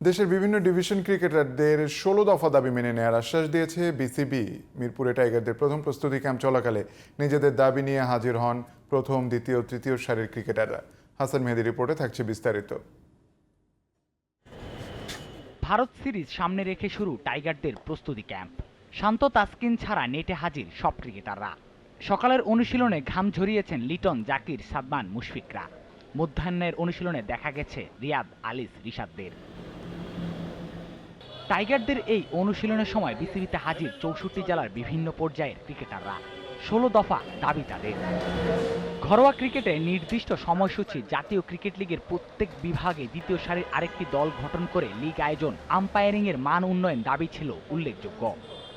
দেশের বিভিন্ন ডিভিশন ক্রিকেটারদের ষোলো দফা দাবি মেনে নেওয়ার আশ্বাস দিয়েছে বিসিবি মিরপুরে টাইগারদের প্রথম প্রস্তুতি ক্যাম্প চলাকালে নিজেদের দাবি নিয়ে হাজির হন প্রথম, দ্বিতীয়, তৃতীয় সারির ক্রিকেটাররা হাসান মেহেদি রিপোর্টে থাকছে বিস্তারিত। ভারত সিরিজ সামনে রেখে শুরু টাইগারদের প্রস্তুতি ক্যাম্প শান্ত তাসকিন ছাড়া নেটে হাজির সব ক্রিকেটাররা সকালের অনুশীলনে ঘাম ঝরিয়েছেন লিটন জাকির সাদমান মুশফিকরা। মধ্যাহ্নের অনুশীলনে দেখা গেছে রিয়াদ আলিস রিশাদদের। টাইগারদের এই অনুশীলনের সময় বিসিবিতে হাজির চৌষট্টি জেলার বিভিন্ন পর্যায়ের ক্রিকেটাররা। ষোলো দফা দাবি তাদের। ঘরোয়া ক্রিকেটে নির্দিষ্ট সময়সূচি জাতীয় ক্রিকেট লিগের প্রত্যেক বিভাগে দ্বিতীয় সারির আরেকটি দল গঠন করে লিগ আয়োজন আম্পায়ারিং এর মান উন্নয়ন দাবি ছিল উল্লেখযোগ্য।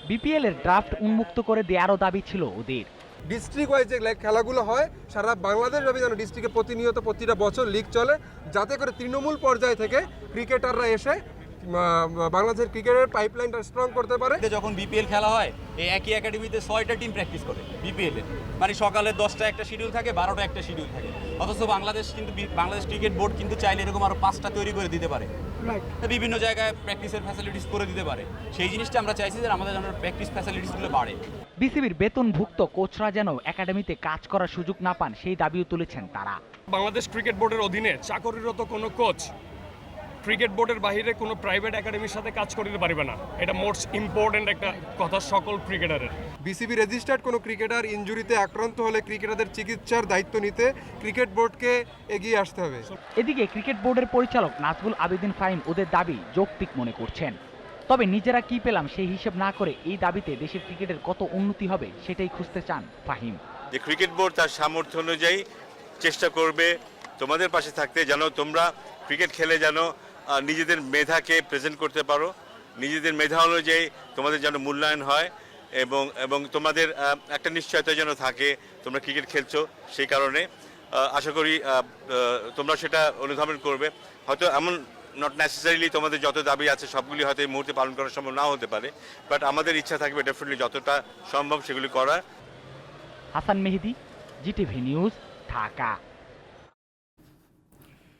বিপিএল এর ড্রাফট উন্মুক্ত করে দেয়ারও দাবি ছিল ওদের। ডিস্ট্রিক্ট ওয়াইজ যে খেলাগুলো হয়, সারা বাংলাদেশ ব্যাপী যেন ডিস্ট্রিক্টে প্রতিনিয়ত প্রতিটা বছর লিগ চলে, যাতে করে তৃণমূল পর্যায় থেকে ক্রিকেটাররা এসে বাংলাদেশের ক্রিকেটের পাইপলাইনটা স্ট্রং করতে পারে। যখন বিপিএল খেলা হয় এই একই একাডেমিতে ছয়টা টিম প্র্যাকটিস করে বিপিএল এ। মানে সকালে দশটা একটা শিডিউল থাকে বারোটা একটা শিডিউল থাকে। অথচ বাংলাদেশ কিন্তু বি- বাংলাদেশ ক্রিকেট বোর্ড কিন্তু চাইলে এরকম আরও পাঁচটা তৈরি করে দিতে পারে। তা বিভিন্ন জায়গায় প্র্যাকটিসের ফ্যাসিলিটিস করে দিতে পারে। সেই জিনিসটা আমরা চাইছি যে আমাদের যেন প্র্যাকটিস ফ্যাসিলিটিসগুলো বাড়ে। বিসিবির বেতনভুক্ত কোচরা যেন একাডেমিতে কাজ করার সুযোগ না পান সেই দাবিও তুলেছেন তারা। বাংলাদেশ ক্রিকেট বোর্ডের অধীনে চাকরিরত কোনো কোচ ক্রিকেট বোর্ডের বাইরে কোনো প্রাইভেট একাডেমির সাথে কাজ করতে পারবে না। এটা মোস্ট ইম্পর্ট্যান্ট একটা কথা সকল ক্রিকেটারের বিসিবি রেজিস্টার্ড কোনো ক্রিকেটার ইনজুরিতে আক্রান্ত হলে ক্রিকেটারদের চিকিৎসার দায়িত্ব নিতে ক্রিকেট বোর্ডকে এগিয়ে আসতে হবে। এদিকে ক্রিকেট বোর্ডের পরিচালক নাজবুল আবেদিন ফাহিম ওদের দাবি যৌক্তিক মনে করছেন। তবে নিজেরা কি পেলাম সেই হিসেব না করে এই দাবিতে দেশের ক্রিকেটের কত উন্নতি হবে সেটাই খুঁজতে চান ফাহিম। যে ক্রিকেট বোর্ড তার সামর্থ্য অনুযায়ী চেষ্টা করবে তোমাদের পাশে থাকতে যেন তোমরা ক্রিকেট খেলে যেন নিজেদের মেধাকে প্রেজেন্ট করতে পারো। নিজেদের মেধা অনুযায়ী তোমাদের যেন মূল্যায়ন হয় এবং এবং তোমাদের একটা নিশ্চয়তা যেন থাকে, তোমরা ক্রিকেট খেলছো সেই কারণে। আশা করি তোমরা সেটা অনুধাবন করবে। হয়তো এমন নট নেসেসারিলি তোমাদের যত দাবি আছে সবগুলি হয়তো এই মুহূর্তে পালন করা সম্ভব নাও হতে পারে বাট আমাদের ইচ্ছা থাকবে ডেফিনেটলি যতটা সম্ভব সেগুলি করার। Hasan Mehedi, GTV news, Dhaka.